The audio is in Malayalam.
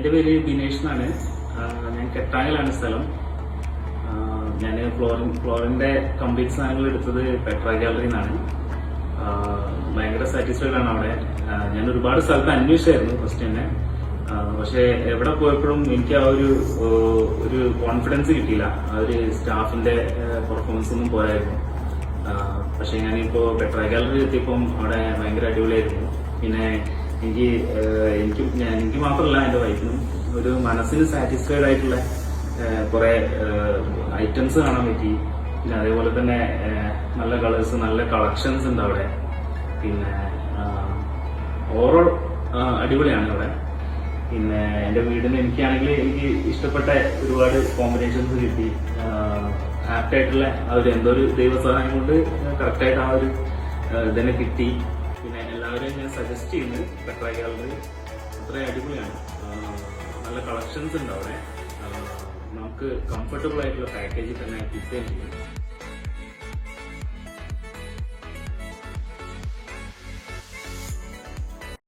എന്റെ പേര് ബിനേഷ് എന്നാണ്. ഞാൻ കെട്ടാങ്ങിലാണ് സ്ഥലം. ഞാൻ ഫ്ലോറിൻ ഫ്ലോറിന്റെ കംപ്ലീറ്റ് സാധനങ്ങൾ എടുത്തത് പെട്ര ഗ്യാലറി നിന്നാണ്. ഭയങ്കര സാറ്റിസ്ഫൈഡ് ആണ് അവിടെ. ഞാൻ ഒരുപാട് സ്ഥലത്ത് അന്വേഷിച്ചായിരുന്നു ഫസ്റ്റ് തന്നെ. പക്ഷേ എവിടെ പോയപ്പോഴും എനിക്ക് ആ ഒരു ഒരു കോൺഫിഡൻസ് കിട്ടിയില്ല. ആ ഒരു സ്റ്റാഫിന്റെ പെർഫോമൻസ് ഒന്നും പോരായിരുന്നു. പക്ഷേ പക്ഷെ ഞാനിപ്പോ പെട്ര ഗാലറി എത്തിയപ്പം അവിടെ ഭയങ്കര അടിപൊളിയായിരുന്നു. പിന്നെ എനിക്ക് എനിക്ക് ഞാൻ എനിക്ക് മാത്രമല്ല എന്റെ വൈഫിനും ഒരു മനസ്സിന് സാറ്റിസ്ഫൈഡ് ആയിട്ടുള്ള കുറെ ഐറ്റംസ് കാണാൻ പറ്റി. പിന്നെ അതേപോലെ തന്നെ നല്ല കളേഴ്സ് നല്ല കളക്ഷൻസ് ഉണ്ട് അവിടെ. പിന്നെ ഓവറോൾ അടിപൊളിയാണ് അവിടെ. പിന്നെ എന്റെ വീടിന് എനിക്കാണെങ്കിൽ എനിക്ക് ഇഷ്ടപ്പെട്ട ഒരുപാട് കോമ്പിനേഷൻസ് കിട്ടി. ആപ്റ്റായിട്ടുള്ള ആ ഒരു എന്തോ ഒരു ദൈവസഹായം കൊണ്ട് കറക്റ്റായിട്ട് ആ ഒരു ഇതിനെ കിട്ടി. സജസ്റ്റ് ചെയ്യുന്നു. പെട്ര ഗാലറി അത്രയും അടിപൊളിയാണ്. നല്ല കളക്ഷൻസ് ഉണ്ട് അവിടെ. നമുക്ക് കംഫർട്ടബിൾ ആയിട്ടുള്ള പാക്കേജിൽ തന്നെ കിട്ടുകയും ചെയ്യും